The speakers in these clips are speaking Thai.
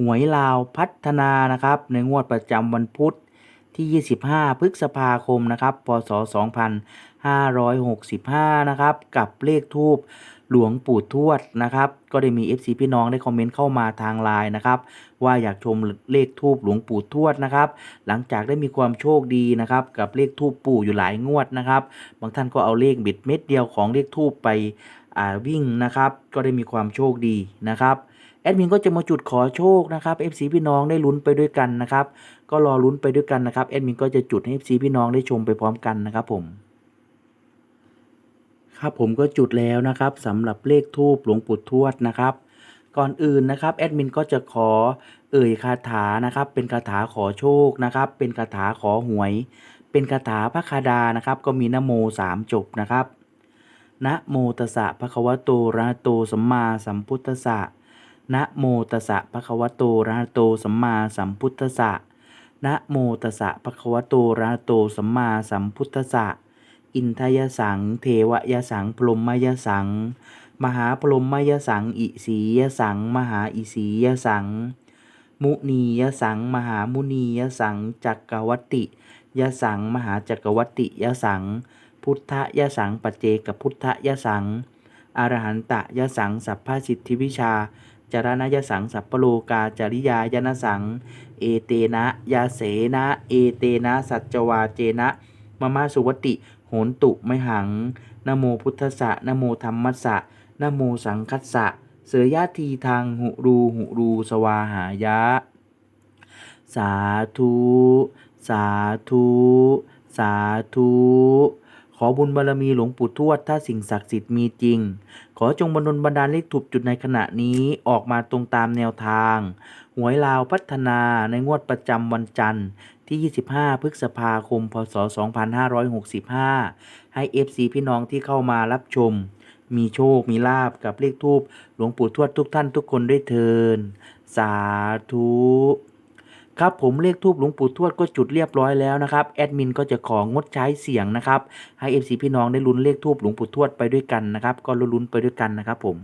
หวยลาวพัฒนานะครับ ในงวดประจำวันพุธที่ 25 พฤษภาคมนะครับ พศ 2565 นะครับ กับเลขทูบหลวงปู่ทวดนะครับ ก็ได้มี FC พี่น้องได้คอมเมนต์เข้ามาทางไลน์นะครับ ว่าอยากชมเลขทูบหลวงปู่ทวดนะครับ หลังจากได้มีความโชคดีนะครับ กับเลขทูบปู่อยู่หลายงวดนะครับ บางท่านก็เอาเลขบิดเม็ดเดียวของเลขทูบไปวิ่งนะครับ ก็ได้มีความโชคดีนะครับ แอดมินก็จะมาจุดขอโชคนะครับ FC พี่น้องได้ลุ้นไปด้วยกันนะครับ ก็รอลุ้นไปด้วยกันนะครับแอดมินก็จะจุดให้ FC พี่น้องได้ชมไปพร้อมกันนะครับผมครับผมก็จุดแล้วนะครับสำหรับเลขทูบหลวงปู่ทวดนะครับ ก่อนอื่นนะครับแอดมินก็จะขอเอ่ยคาถานะครับ เป็นคาถาขอโชคนะครับ เป็นคาถาขอหวย เป็นคาถาพระคาดานะครับ ก็มีนะโมสามจบนะครับนะโมตัสสะภะควะโตระหะโตสัมมาสัมพุทธัสสะ นะโมตัสสะภะคะวะโตระหะโตสัมมาสัมพุทธัสสะนะโมตัสสะภะคะวะโตระหะโตสัมมาสัมพุทธัสสะอินทยสัง เทวยสังพรหมยสัง มหาพรหมยสัง อิสียสัง มหาอิสียสัง มุนียสัง มหามุนียสัง จักรวัตติยสัง มหาจักวัตติยสัง พุทธยสังปัจเจกพุทธยสังอรหันตยสัง สัพพสิทธิวิชา จารณยสังสัพพโลกาจริยายนสัง เอเตนะยาเสนะ เอเตนะ สัจจวาเจนะมะมาสุวติ โหนตุไมหังนโมพุทธสะนโมธรรมัสสะนโมสังคัสสะ เสยยะทีทางหุรูหุรูสวาหายะ สาธุ สาธุ สาธุ ขอบุญบารมีหลวงปู่ทวดถ้าสิ่งศักดิ์สิทธิ์มีจริง ขอจงบันดลบันดาลเลขถูกจุดในขณะนี้ออกมาตรงตามแนวทาง หวยลาวพัฒนาในงวดประจำวันจันทร์ที่ 25 พฤษภาคม พศ 2565 ให้ FC พี่น้องที่เข้ามารับชม มีโชค มีลาบกับเลขทูบหลวงปู่ทวดทุกท่านทุกคนด้วยเทิน สาธุ ครับผมเลขทูบหลวงปู่ทวดก็จุดเรียบร้อยแล้วนะครับแอดมินก็จะของดใช้เสียงนะครับให้เอฟซีพี่น้องได้ลุ้นเลขทูบหลวงปู่ทวดไปด้วยกันนะครับก็ลุ้นๆไปด้วยกันนะครับผม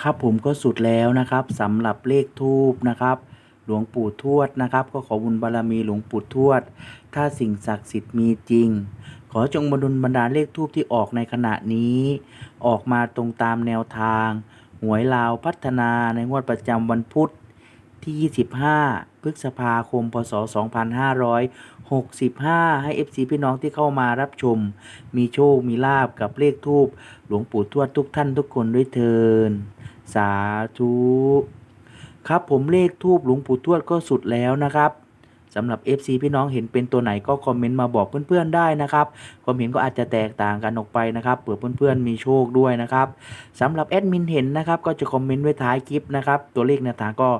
ครับผมก็สุดแล้วนะครับสำหรับเลขทูบนะครับ หลวงปู่ทวดนะครับ ก็ขอบุญบารมีหลวงปู่ทวด ถ้าสิ่งศักดิ์สิทธิ์มีจริง ขอจงบรรดลบรรดาเลขทูบที่ออกในขณะนี้ ออกมาตรงตามแนวทาง หวยลาวพัฒนาในงวดประจำวันพุธที่ 25 พฤษภาคม พศ 2565 ให้ FC พี่น้องที่เข้ามารับชม มีโชค มีลาบกับเลขทูบหลวงปู่ทวดทุกท่านทุกคนด้วยเทินสาธุ ครับผมเลขทูบหลวงปู่ทวดก็สุดแล้วนะครับ สำหรับ FC พี่น้องเห็นเป็นตัวไหนก็คอมเมนต์มาบอกเพื่อนๆได้นะครับความเห็นก็อาจจะแตกต่างกันออกไปนะครับเผื่อเพื่อนๆมีโชคด้วยนะครับสำหรับแอดมินเห็นนะครับก็จะคอมเมนต์ไว้ท้ายคลิปนะครับตัวเลขแนวทางก็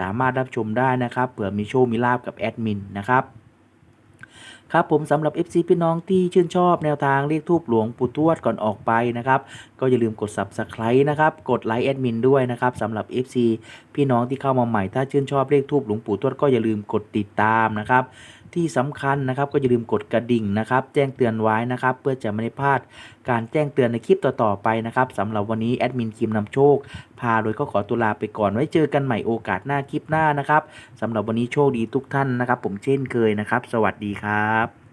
สามารถรับชมได้นะครับเผื่อมีโชคมีลาบกับแอดมินนะครับ ครับผมสำหรับ FC พี่น้องที่ชื่นชอบแนวทางเรียกทูบหลวงปู่ทวดก่อนออกไปนะครับ ก็อย่าลืมกด Subscribe นะครับ กดไลค์แอดมินด้วยนะครับสำหรับ FC พี่น้องที่เข้ามาใหม่ถ้าชื่นชอบเรียกทูบหลวงปู่ทวดก็อย่าลืมกดติดตามนะครับ ที่สำคัญนะครับ ก็อย่าลืมกดกระดิ่งนะครับ แจ้งเตือนไว้นะครับ เพื่อจะไม่ได้พลาดการแจ้งเตือนในคลิปต่อๆไปนะครับสำหรับวันนี้แอดมินคิมนำโชค พาโดยก็ขอตัวลาไปก่อนไว้เจอกันใหม่โอกาสหน้าคลิปหน้านะครับสำหรับวันนี้โชคดีทุกท่านนะครับ ผมเช่นเคยนะครับ สวัสดีครับ